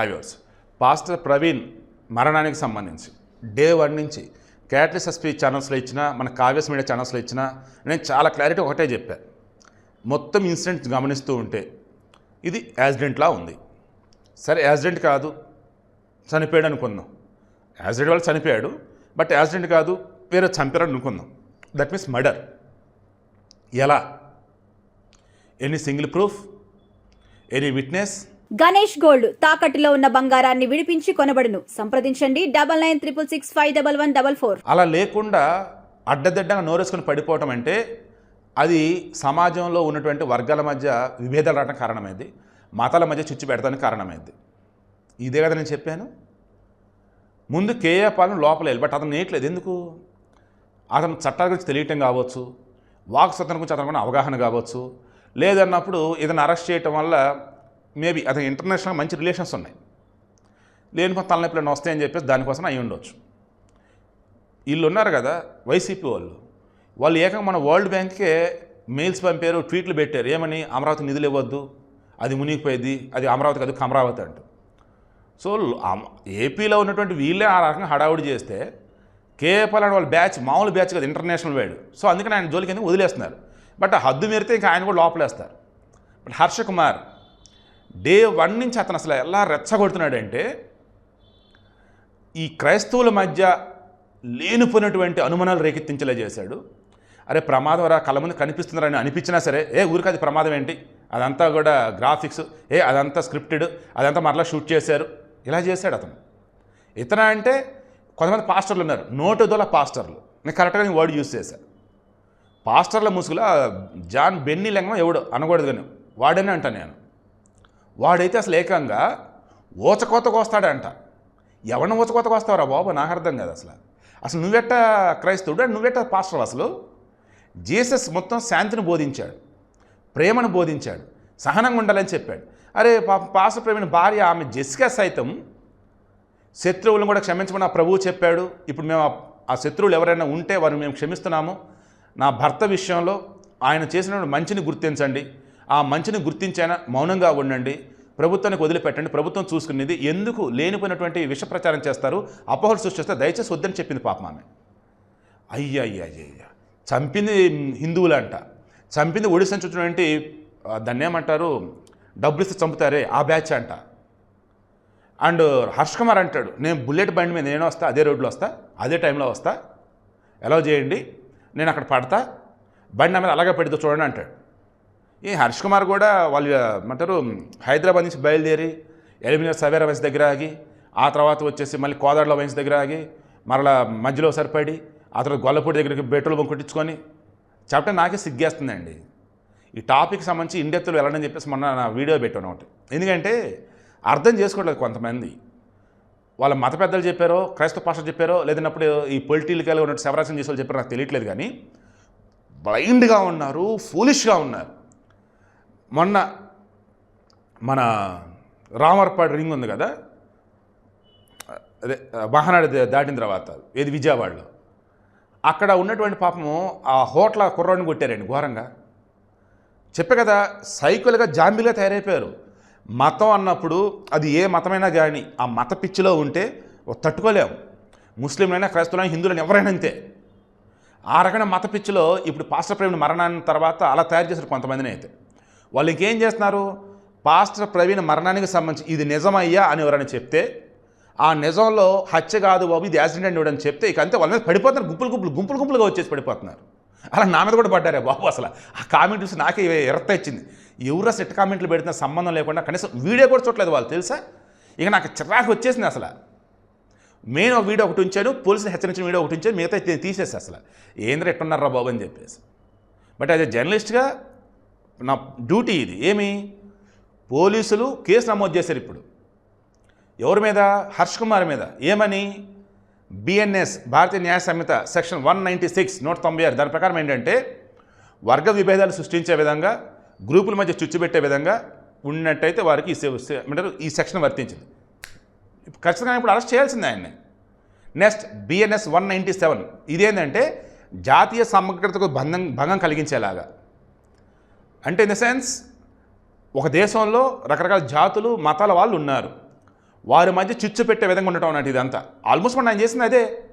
హైవర్స్ pastor Praveen మరణానికి సంబంధించి day one నుంచి క్యాట్లిస్ ఎస్పీ ఛానల్స్లో ఇచ్చిన మన కావ్యస్ మీడియా ఛానల్స్లో ఇచ్చిన నేను చాలా క్లారిటీ ఒకటే చెప్పాను మొత్తం ఇన్సిడెంట్ గమనిస్తూ ఉంటే ఇది యాక్సిడెంట్లా ఉంది. సరే యాక్సిడెంట్ కాదు. చనిపోయాడు అనుకుందాం యాక్సిడెంట్ వల్ల చనిపోయాడు బట్ యాక్సిడెంట్ కాదు. వేరే చంపారని అనుకుందాం దట్ మీన్స్ మర్డర్ ఎలా? Any single proof any witness Ganesh gold తాకట్టులో ఉన్న బంగారాన్ని విడిపించి కొనబడును. సంప్రదించండి. Double nine triple six five double one double four. అలా లేకుండా అడ్డదిడ్డంగా నోరేసుకుని పడిపోవటం అంటే అది సమాజంలో ఉన్నటువంటి వర్గాల మధ్య విభేదాలు రావడం కారణమైంది. మతాల మధ్య చిచ్చు పెడతానికి కారణమైంది. ఇదే కదా నేను చెప్పాను. ముందు కేఏ పాలన లోపల వెళ్ళి బట్ అతను నేయట్లేదు. ఎందుకు? అతను చట్టాల గురించి తెలియటం కావచ్చు వాక్ స్వతంత్రం గురించి కూడా అవగాహన కావచ్చు లేదన్నప్పుడు ఏదైనా అరెస్ట్ చేయటం వల్ల మేబీ అతను ఇంటర్నేషనల్ మంచి రిలేషన్స్ ఉన్నాయి. లేని కొంత వస్తాయని చెప్పేసి దానికోసం అయి ఉండొచ్చు. వీళ్ళు ఉన్నారు కదా వైసీపీ వాళ్ళు. వాళ్ళు ఏకంగా మన వరల్డ్ బ్యాంక్కే మెయిల్స్ పంపారు ట్వీట్లు పెట్టారు. ఏమని? అమరావతి నిధులు ఇవ్వద్దు. అది మునిగిపోయింది. అది అమరావతి కాదు అమరావతి అంటూ. సో ఏపీలో ఉన్నటువంటి వీళ్ళే ఆ రకంగా హడావుడి చేస్తే కేపల్ అని వాళ్ళ బ్యాచ్ మామూలు బ్యాచ్ కదా ఇంటర్నేషనల్ వైడ్. సో అందుకని ఆయన జోలికి ఎందుకు వదిలేస్తున్నారు? బట్ హద్దు మీరితే ఇంకా ఆయన కూడా లోపలేస్తారు. But Harsha Kumar day one నుంచి అతను అసలు ఎలా రెచ్చగొడుతున్నాడంటే ఈ క్రైస్తవుల మధ్య లేనిపోయినటువంటి అనుమానాలు రేకెత్తించేలా చేశాడు. అరే ప్రమాదం రా కళ్ళ ముందు కనిపిస్తున్నారని అనిపించినా సరే ఏ ఊరికి అది ప్రమాదం ఏంటి? అదంతా కూడా గ్రాఫిక్స్ ఏ అదంతా స్క్రిప్టెడ్ అదంతా మరలా షూట్ చేశారు. ఇలా చేశాడు అతను. ఇతన అంటే కొంతమంది పాస్టర్లు ఉన్నారు నోటు దొల పాస్టర్లు. నేను కరెక్ట్గా నేను వర్డ్ యూజ్ చేశాను పాస్టర్ల ముసుగులో జాన్ బెన్నీ లెంగం ఎవడు అనకూడదు కానీ వాడనే అంటాను నేను. వాడైతే అసలు ఏకంగా ఊచకోతకు వస్తాడంట ఎవరిని ఊచకోతకు వస్తావురా బాబు? నాకు అర్థం కాదు అసలు. అసలు నువ్వెట్ట క్రైస్తవుడు? అండ్ నువ్వెట్ట పాస్టర్ అసలు? జీసస్ మొత్తం శాంతిని బోధించాడు. ప్రేమను బోధించాడు. సహనంగా ఉండాలని చెప్పాడు. అరే పాస్టర్ ప్రేమిన భార్య ఆమె జెసికా సైతం శత్రువులను కూడా క్షమించమని ఆ ప్రభువు చెప్పాడు. ఇప్పుడు మేము ఆ- ఆ శత్రువులు ఎవరైనా ఉంటే వారిని మేము క్షమిస్తున్నాము. నా భర్త విషయంలో ఆయన చేసిన మంచిని గుర్తించండి. ఆ మంచిని గుర్తించైనా మౌనంగా ఉండండి. ప్రభుత్వానికి వదిలిపెట్టండి. ప్రభుత్వం చూసుకునేది ఎందుకు లేనిపోయినటువంటి విష ప్రచారం చేస్తారు? అపోహలు సృష్టిస్తే దయచేసి వద్దని చెప్పింది పాపం ఆమె. అయ్యా అయ్యా అయ్యా అయ్యా చంపింది హిందువులంట. చంపింది ఒడిశా చూసినటువంటి దాన్ని ఏమంటారు? డబ్బులు ఇస్తే చంపుతారే ఆ బ్యాచ్ అంట. అండ్ హర్ష్ కుమార్ అంటాడు నేను బుల్లెట్ బండి మీద నేను వస్తా అదే రోడ్లో వస్తా అదే టైంలో వస్తా. ఎలా చేయండి నేను అక్కడ పడతా బండి నా మీద అలాగే పెడితే చూడండి అంటాడు. ఈ హర్ష్ కుమార్ కూడా వాళ్ళు ఏమంటారు హైదరాబాద్ నుంచి బయలుదేరి ఎలిమినర్ సవేరా వయసు దగ్గర ఆగి ఆ తర్వాత వచ్చేసి మళ్ళీ కోదాడల వయసు దగ్గర ఆగి మరలా మధ్యలో సరిపడి ఆ తర్వాత గొల్లపూడి దగ్గరికి పెట్రోల్ బంక్ కొట్టించుకొని చెప్పడం నాకే సిగ్గేస్తుందండి. ఈ టాపిక్ సంబంధించి ఇండెత్తులు వెళ్ళడం చెప్పేసి మొన్న నా వీడియో పెట్టాను ఒకటి. ఎందుకంటే అర్థం చేసుకోవట్లేదు కొంతమంది. వాళ్ళ మత పెద్దలు చెప్పారో క్రైస్తవ పాస్టర్ చెప్పారో లేదన్నప్పుడు ఈ పొలిటికల్గా ఉన్నట్టు శవరాశం చేసే వాళ్ళు చెప్పారో నాకు తెలియట్లేదు కానీ బ్లైండ్గా ఉన్నారు ఫూలిష్గా ఉన్నారు. మొన్న మన రామర్పాడు రింగ్ ఉంది కదా? అదే మహానాడు దాటిన తర్వాత ఏది విజయవాడలో. అక్కడ ఉన్నటువంటి పాపము ఆ హోటల్ కుర్రాడిని కొట్టారండి ఘోరంగా. చెప్పే కదా సైకిల్గా జాంబీలుగా తయారైపోయారు. మతం అన్నప్పుడు అది ఏ మతమైనా కానీ ఆ మత పిచ్చిలో ఉంటే తట్టుకోలేము ముస్లింలైనా క్రైస్తవులైనా హిందువులైనా ఎవరైనా అంతే. ఆ రకమైన మత పిచ్చిలో ఇప్పుడు పాస్టర్ ప్రేమిని మరణాన్ని తర్వాత అలా తయారు చేశారు కొంతమందిని అయితే. వాళ్ళు ఇంకేం చేస్తున్నారు? పాస్టర్ ప్రవీణ్ మరణానికి సంబంధించి ఇది నిజమయ్యా అని ఎవరైనా చెప్తే ఆ నిజంలో హత్య కాదు బాబు ఇది యాక్సిడెంట్ ఇవ్వడం చెప్తే ఇక అంతే వాళ్ళ మీద పడిపోతున్నారు గుంపులు గుంపులు గుంపులు గుంపులుగా వచ్చేసి పడిపోతున్నారు. అలా నా మీద కూడా పడ్డారే బాబు అసలు. ఆ కామెంట్ చూసి నాకే ఎరత ఇచ్చింది. ఎవరు సెట్ కామెంట్లు పెడుతున్న సంబంధం లేకుండా కనీసం వీడియో కూడా చూడలేదు వాళ్ళు తెలుసా? ఇక నాకు చిరాకు వచ్చేసింది అసలు. మెయిన్ ఒక వీడియో ఒకటి ఉంచాను పోలీసులు హెచ్చరించిన వీడియో ఒకటి ఉంచాను మిగతా తీసేసి అసలు. ఏంద్ర ఎట్టున్నారా బాబు అని చెప్పేసి. బట్ యాజ్ ఎ జర్నలిస్ట్గా నా డ్యూటీ ఇది. ఏమి? పోలీసులు కేసు నమోదు చేశారు ఇప్పుడు. ఎవరి మీద? హర్ష్ కుమార్ మీద. ఏమని? BNS Bharatiya Nyaya Sanhita section one ninety six నూట తొంభై ఆరు. దాని ప్రకారం ఏంటంటే వర్గ విభేదాలు సృష్టించే విధంగా గ్రూపుల మధ్య చుచ్చుపెట్టే విధంగా ఉన్నట్టయితే వారికి ఈ ఏమంటారు ఈ సెక్షన్ వర్తించింది. ఖచ్చితంగా ఇప్పుడు అరెస్ట్ చేయాల్సిందే ఆయన్ని. Next BNS one ninety seven. ఇదేంటంటే జాతీయ సమగ్రతకు భంగం భంగం కలిగించేలాగా. అంటే ఇన్ ద సెన్స్ ఒక దేశంలో రకరకాల జాతులు మతాల వాళ్ళు ఉన్నారు. వారి మధ్య చిచ్చు పెట్టే విధంగా ఉండటం అన్నట్టు ఇదంతా. ఆల్మోస్ట్ మనం ఆయన చేసింది అదే.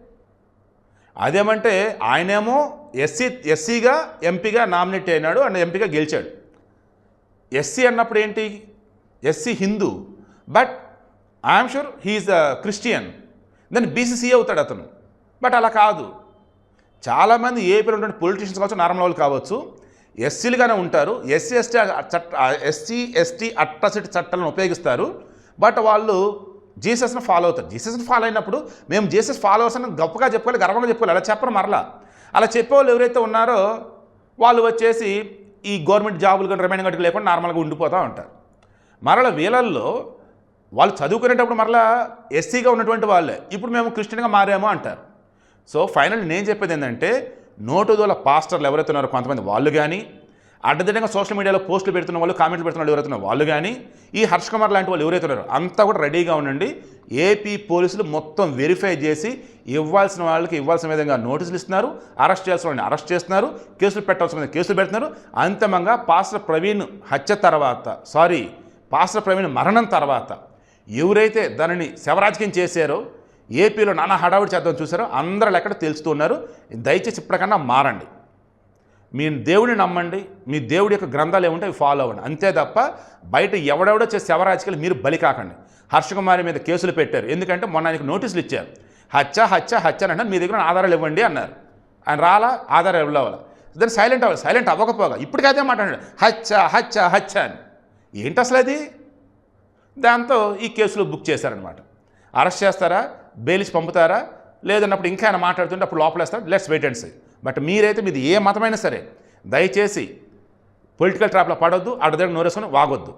అదేమంటే ఆయనేమో ఎస్సీ ఎస్సీగా ఎంపీగా నామినేట్ అయినాడు అండ్ ఎంపీగా గెలిచాడు. ఎస్సీ అన్నప్పుడు ఏంటి? SC Hindu. But I'm sure he's Christian then BCC అవుతాడు అతను. బట్ అలా కాదు. చాలామంది ఏపీలో ఉన్నటువంటి పొలిటీషియన్స్ కావచ్చు నార్మల్ వాళ్ళు కావచ్చు ఎస్సీలుగానే ఉంటారు. ఎస్సీ ఎస్టీ చట్ట ఎస్సీ ఎస్టీ అట్రాసిటీ చట్టాలను ఉపయోగిస్తారు. బట్ వాళ్ళు జీసస్ని ఫాలో అవుతారు. జీసస్ని ఫాలో అయినప్పుడు మేము జీసస్ ఫాలోవర్స్ అని గొప్పగా చెప్పుకోవాలి గర్వంగా చెప్పుకోవాలి. అలా చెప్పరు మరలా. అలా చెప్పేవాళ్ళు ఎవరైతే ఉన్నారో వాళ్ళు వచ్చేసి ఈ గవర్నమెంట్ జాబులు కానీ రిమైనింగ్ గట్టుకు లేకుండా నార్మల్గా ఉండిపోతూ ఉంటారు. మరల వీళ్ళల్లో వాళ్ళు చదువుకునేటప్పుడు మరలా ఎస్సీగా ఉన్నటువంటి వాళ్ళే. ఇప్పుడు మేము క్రిస్టియన్గా మారాము అంటారు. సో ఫైనల్ నేను చెప్పేది ఏంటంటే నోటుదోల పాస్టర్లు ఎవరైతే ఉన్నారో కొంతమంది వాళ్ళు కానీ అడ్డదిడ్డంగా సోషల్ మీడియాలో పోస్టులు పెడుతున్న వాళ్ళు కామెంట్లు పెడుతున్న వాళ్ళు ఎవరైతే వాళ్ళు కానీ ఈ హర్ష్ కుమార్ లాంటి వాళ్ళు ఎవరైతే ఉన్నారో అంతా కూడా రెడీగా ఉండండి. ఏపీ పోలీసులు మొత్తం వెరిఫై చేసి ఇవ్వాల్సిన వాళ్ళకి ఇవ్వాల్సిన విధంగా నోటీసులు ఇస్తున్నారు. అరెస్ట్ చేయాల్సిన వాళ్ళని అరెస్ట్ చేస్తున్నారు. కేసులు పెట్టాల్సిన మీద కేసులు పెడుతున్నారు. అంతిమంగా పాస్టర్ ప్రవీణ్ హత్య తర్వాత సారీ పాస్టర్ ప్రవీణ్ మరణం తర్వాత ఎవరైతే దానిని శవరాజకీయం చేశారో ఏపీలో నానా హడావుడి చేద్దాం చూసారో? అందరూ ఎక్కడ తెలుస్తున్నారు దయచేసి ఇప్పటికన్నా మారండి. మీ దేవుడిని నమ్మండి. మీ దేవుడి యొక్క గ్రంథాలు ఏముంటే అవి ఫాలో అవ్వండి. అంతే తప్ప బయట ఎవడెవడో చేసే శవరాజకీయాలు మీరు బలి కాకండి. హర్షకుమారి మీద కేసులు పెట్టారు. ఎందుకంటే మొన్న ఆయనకు నోటీసులు ఇచ్చారు. హత్య హత్య హత్య అని మీ దగ్గర ఆధారాలు ఇవ్వండి అన్నారు. ఆయన రాలా? ఆధారాలు ఇవ్వలేవాలా? దాన్ని సైలెంట్ అవ్వాలి. సైలెంట్ అవ్వకపోగా. ఇప్పటికైతే మాట్లాడాడు హత్య హత్య హత్య అని. ఏంటి అసలు అది? దాంతో ఈ కేసులో బుక్ చేశారనమాట అరెస్ట్ చేస్తారా? బేలిసి పంపుతారా? లేదన్నప్పుడు ఇంకా ఆయన మాట్లాడుతుంటే అప్పుడు లోపలేస్తారు let's wait and see but మీరైతే మీది ఏ మతమైనా సరే దయచేసి పొలిటికల్ ట్రాప్లో పడొద్దు అడ్డ దగ్గర నోరేసుకొని వాగొద్దు.